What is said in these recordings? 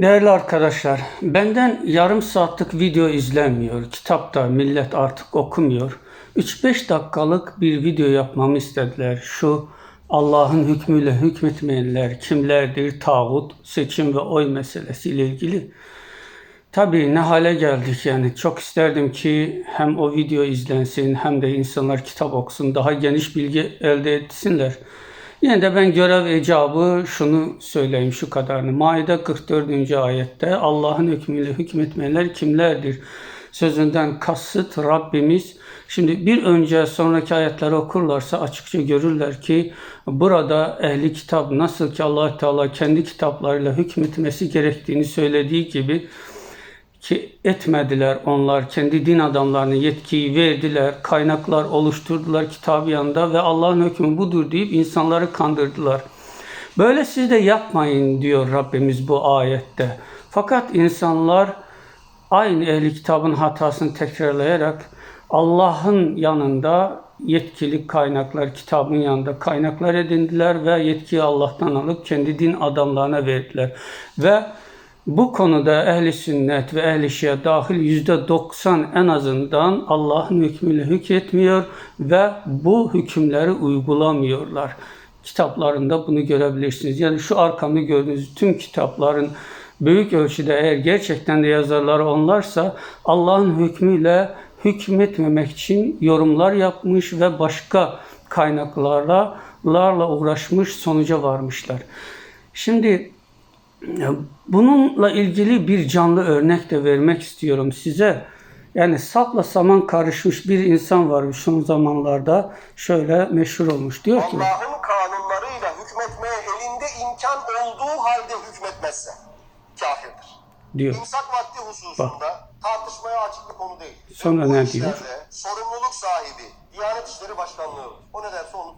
Değerli arkadaşlar, benden yarım saatlik video izlenmiyor. Kitapta millet artık okumuyor. 3-5 dakikalık bir video yapmamı istediler. Şu Allah'ın hükmüyle hükmetmeyenler kimlerdir? Tağut, seçim ve oy meselesiyle ilgili. Tabii ne hale geldik yani. Çok isterdim ki hem o video izlensin hem de insanlar kitap okusun, daha geniş bilgi elde etsinler. Yine de ben görev icabı şunu söyleyeyim şu kadarını. Maide 44. ayette Allah'ın hükmüyle hükmetmeyenler kimlerdir? Sözünden kasıt Rabbimiz. Şimdi bir önce sonraki ayetleri okurlarsa açıkça görürler ki burada ehli kitap nasıl ki allah Teala kendi kitaplarıyla hükmetmesi gerektiğini söylediği gibi ki etmediler onlar. Kendi din adamlarına yetkiyi verdiler. Kaynaklar oluşturdular kitabı yanında ve Allah'ın hükmü budur deyip insanları kandırdılar. Böyle siz de yapmayın diyor Rabbimiz bu ayette. Fakat insanlar aynı ehli kitabın hatasını tekrarlayarak Allah'ın yanında yetkili kaynaklar, kitabın yanında kaynaklar edindiler ve yetkiyi Allah'tan alıp kendi din adamlarına verdiler. Ve bu konuda ehli sünnet ve ehli şia dahil yüzde 90 en azından Allah'ın hükmüyle hükmetmiyor ve bu hükümleri uygulamıyorlar. Kitaplarında bunu görebilirsiniz. Yani şu arkamda gördüğünüz tüm kitapların büyük ölçüde eğer gerçekten de yazarları onlarsa Allah'ın hükmüyle hükmetmemek için yorumlar yapmış ve başka kaynaklarla larla uğraşmış sonuca varmışlar. Şimdi Bununla ilgili bir canlı örnek de vermek istiyorum size. Yani sapla saman karışmış bir insan var şu zamanlarda şöyle meşhur olmuş. Diyor ki Allah'ın kanunlarıyla hükmetmeye elinde imkan olduğu halde hükmetmezse kafirdir. diyor. İmsak vakti hususunda tartışmaya açık bir konu değil. Sonra ne diyor? Sorumluluk sahibi Diyanet İşleri Başkanlığı o ne derse onu.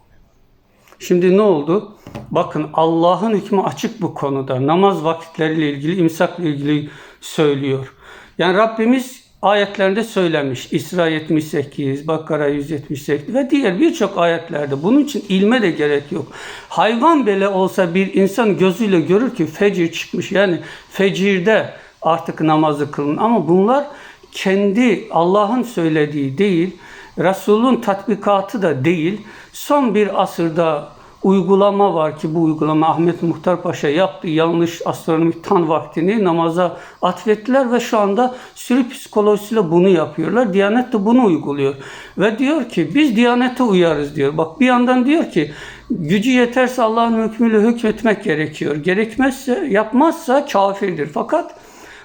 Şimdi ne oldu? Bakın Allah'ın hükmü açık bu konuda. Namaz vakitleriyle ilgili, imsakla ilgili söylüyor. Yani Rabbimiz ayetlerinde söylemiş. İsra 78, Bakara 178 ve diğer birçok ayetlerde. Bunun için ilme de gerek yok. Hayvan bile olsa bir insan gözüyle görür ki fecir çıkmış. Yani fecirde artık namazı kılın. Ama bunlar kendi Allah'ın söylediği değil, Resul'ün tatbikatı da değil. Son bir asırda uygulama var ki bu uygulama Ahmet Muhtar Paşa yaptı. Yanlış astronomik tan vaktini namaza atfettiler ve şu anda sürü psikolojisiyle bunu yapıyorlar. Diyanet de bunu uyguluyor. Ve diyor ki biz Diyanete uyarız diyor. Bak bir yandan diyor ki gücü yeterse Allah'ın hükmüyle hükmetmek gerekiyor. Gerekmezse yapmazsa kafirdir. Fakat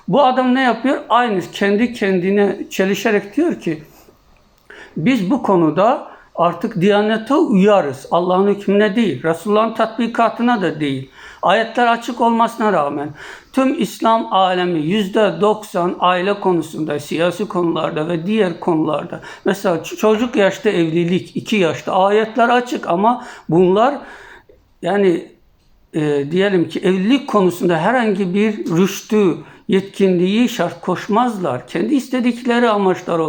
bu adam ne yapıyor? Aynı kendi kendine çelişerek diyor ki biz bu konuda artık Diyanete uyarız. Allah'ın hükmüne değil, Resulullah'ın tatbikatına da değil. Ayetler açık olmasına rağmen tüm İslam alemi yüzde 90 aile konusunda, siyasi konularda ve diğer konularda mesela çocuk yaşta evlilik, iki yaşta ayetler açık ama bunlar yani e, diyelim ki evlilik konusunda herhangi bir rüştü, yetkinliği şart koşmazlar. Kendi istedikleri amaçlar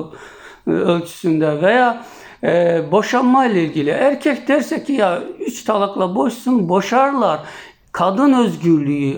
e, ölçüsünde veya e, boşanma ile ilgili erkek derse ki ya üç talakla boşsun boşarlar. Kadın özgürlüğü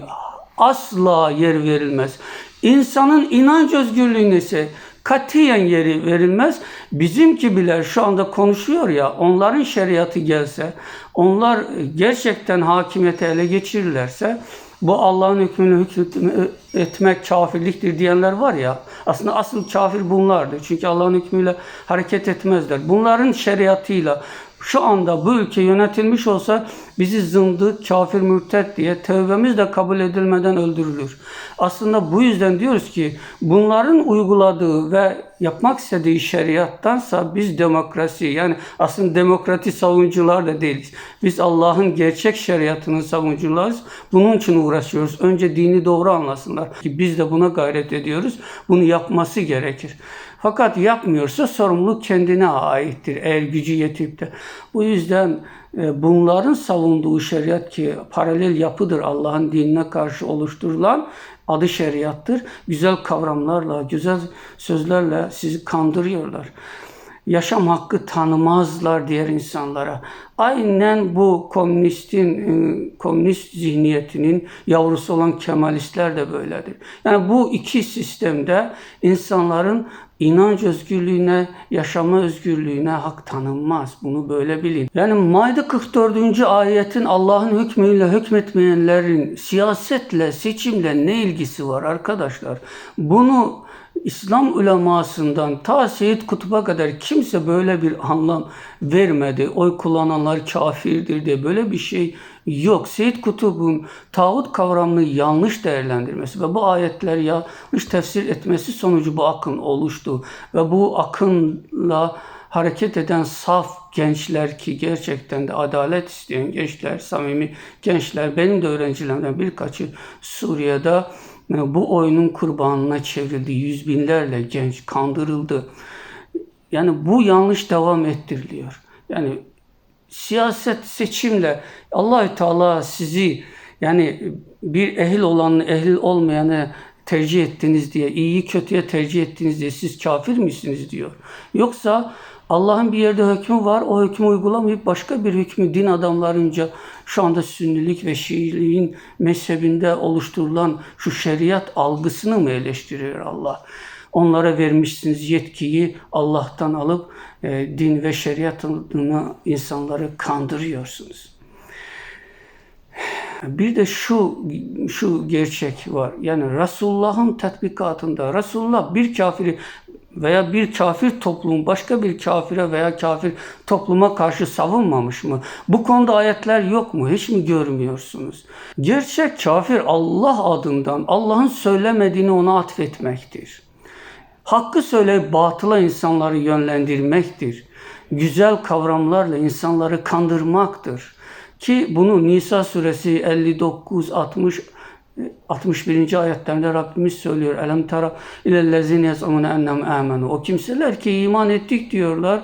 asla yer verilmez. İnsanın inanç özgürlüğüne ise katiyen yeri verilmez. Bizim gibiler şu anda konuşuyor ya onların şeriatı gelse onlar gerçekten hakimiyeti ele geçirirlerse bu Allah'ın hükmünü hükmetmek kafirliktir diyenler var ya aslında asıl kafir bunlardır. Çünkü Allah'ın hükmüyle hareket etmezler. Bunların şeriatıyla şu anda bu ülke yönetilmiş olsa bizi zındık, kafir, mürtet diye tövbemiz de kabul edilmeden öldürülür. Aslında bu yüzden diyoruz ki bunların uyguladığı ve yapmak istediği şeriattansa biz demokrasi yani aslında demokrati savunucular da değiliz. Biz Allah'ın gerçek şeriatının savunucularız. Bunun için uğraşıyoruz. Önce dini doğru anlasınlar. Ki biz de buna gayret ediyoruz. Bunu yapması gerekir. Fakat yapmıyorsa sorumluluk kendine aittir eğer gücü yetip de. Bu yüzden e, bunların savunduğu şeriat ki paralel yapıdır Allah'ın dinine karşı oluşturulan adı şeriattır. Güzel kavramlarla, güzel sözlerle sizi kandırıyorlar. Yaşam hakkı tanımazlar diğer insanlara. Aynen bu komünistin, e, komünist zihniyetinin yavrusu olan Kemalistler de böyledir. Yani bu iki sistemde insanların inanç özgürlüğüne, yaşama özgürlüğüne hak tanınmaz. Bunu böyle bilin. Yani Maide 44. ayetin Allah'ın hükmüyle hükmetmeyenlerin siyasetle, seçimle ne ilgisi var arkadaşlar? Bunu İslam ulemasından ta Seyyid Kutup'a kadar kimse böyle bir anlam vermedi. Oy kullananlar kafirdir diye böyle bir şey yok. Seyyid Kutup'un tağut kavramını yanlış değerlendirmesi ve bu ayetleri yanlış tefsir etmesi sonucu bu akın oluştu. Ve bu akınla hareket eden saf gençler ki gerçekten de adalet isteyen gençler, samimi gençler, benim de öğrencilerimden birkaçı Suriye'de bu oyunun kurbanına çevrildi. Yüz binlerle genç kandırıldı. Yani bu yanlış devam ettiriliyor. Yani siyaset seçimle Allahü Teala sizi yani bir ehil olanı ehil olmayanı tercih ettiniz diye, iyiyi kötüye tercih ettiniz diye siz kafir misiniz diyor. Yoksa Allah'ın bir yerde hükmü var, o hükmü uygulamayıp başka bir hükmü din adamlarınca şu anda Sünnilik ve Şiiliğin mezhebinde oluşturulan şu şeriat algısını mı eleştiriyor Allah? Onlara vermişsiniz yetkiyi Allah'tan alıp e, din ve şeriat adına insanları kandırıyorsunuz. Bir de şu şu gerçek var. Yani Resulullah'ın tatbikatında Resulullah bir kafiri veya bir kafir toplumun başka bir kafire veya kafir topluma karşı savunmamış mı? Bu konuda ayetler yok mu? Hiç mi görmüyorsunuz? Gerçek kafir Allah adından Allah'ın söylemediğini ona atfetmektir. Hakkı söyleyip batıla insanları yönlendirmektir. Güzel kavramlarla insanları kandırmaktır. Ki bunu Nisa suresi 59, 60, 61. ayetlerinde Rabbimiz söylüyor. Elem tara ilellezine yazamune ennem amenu. O kimseler ki iman ettik diyorlar.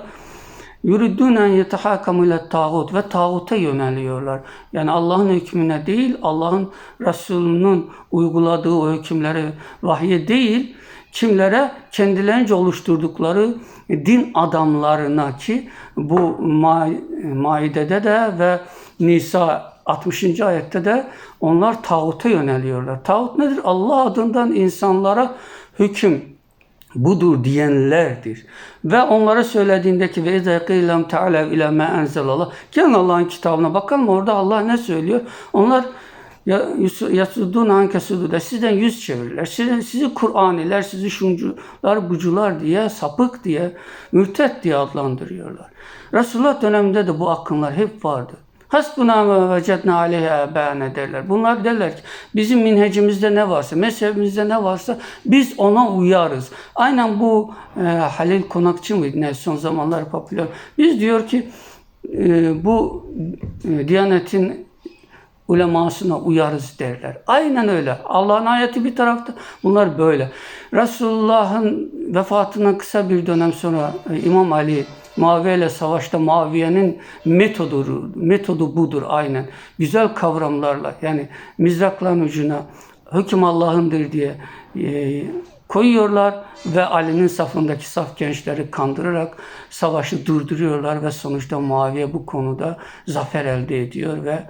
Yuridun en yetehakamu ile tağut ve tağuta yöneliyorlar. Yani Allah'ın hükmüne değil, Allah'ın Resulünün uyguladığı o hükümlere, vahye değil, kimlere kendilerince oluşturdukları din adamlarına ki bu Ma Maide'de de ve Nisa 60. ayette de onlar tağuta yöneliyorlar. Tağut nedir? Allah adından insanlara hüküm budur diyenlerdir. Ve onlara söylediğindeki ve izâ qîlem te'alev ilâ mâ enzelallah. Gelin Allah'ın kitabına bakalım orada Allah ne söylüyor? Onlar yasudun anke sududa sizden yüz çevirirler. Sizi, sizi Kur'aniler, sizi şuncular, bucular diye, sapık diye, mürtet diye adlandırıyorlar. Resulullah döneminde de bu akımlar hep vardı. Hasbuna ve vecedna aleyhi ebâne derler. Bunlar derler ki bizim minhecimizde ne varsa, mezhebimizde ne varsa biz ona uyarız. Aynen bu e, Halil Konakçı mıydı ne son zamanlar popüler. Biz diyor ki e, bu e, Diyanet'in ulemasına uyarız derler. Aynen öyle. Allah'ın ayeti bir tarafta. Bunlar böyle. Resulullah'ın vefatından kısa bir dönem sonra e, İmam Ali Muaviye ile savaşta Muaviye'nin metodu, metodu budur aynen. Güzel kavramlarla yani mizrakların ucuna hüküm Allah'ındır diye e, koyuyorlar ve Ali'nin safındaki saf gençleri kandırarak savaşı durduruyorlar ve sonuçta Muaviye bu konuda zafer elde ediyor ve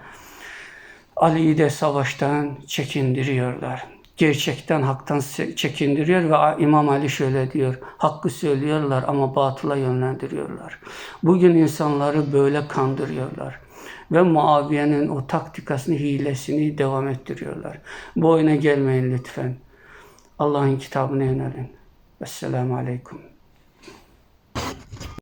Ali'yi de savaştan çekindiriyorlar. Gerçekten haktan çekindiriyor ve İmam Ali şöyle diyor. Hakkı söylüyorlar ama batıla yönlendiriyorlar. Bugün insanları böyle kandırıyorlar. Ve Muaviye'nin o taktikasını, hilesini devam ettiriyorlar. Bu oyuna gelmeyin lütfen. Allah'ın kitabına yönelin. Esselamu Aleyküm.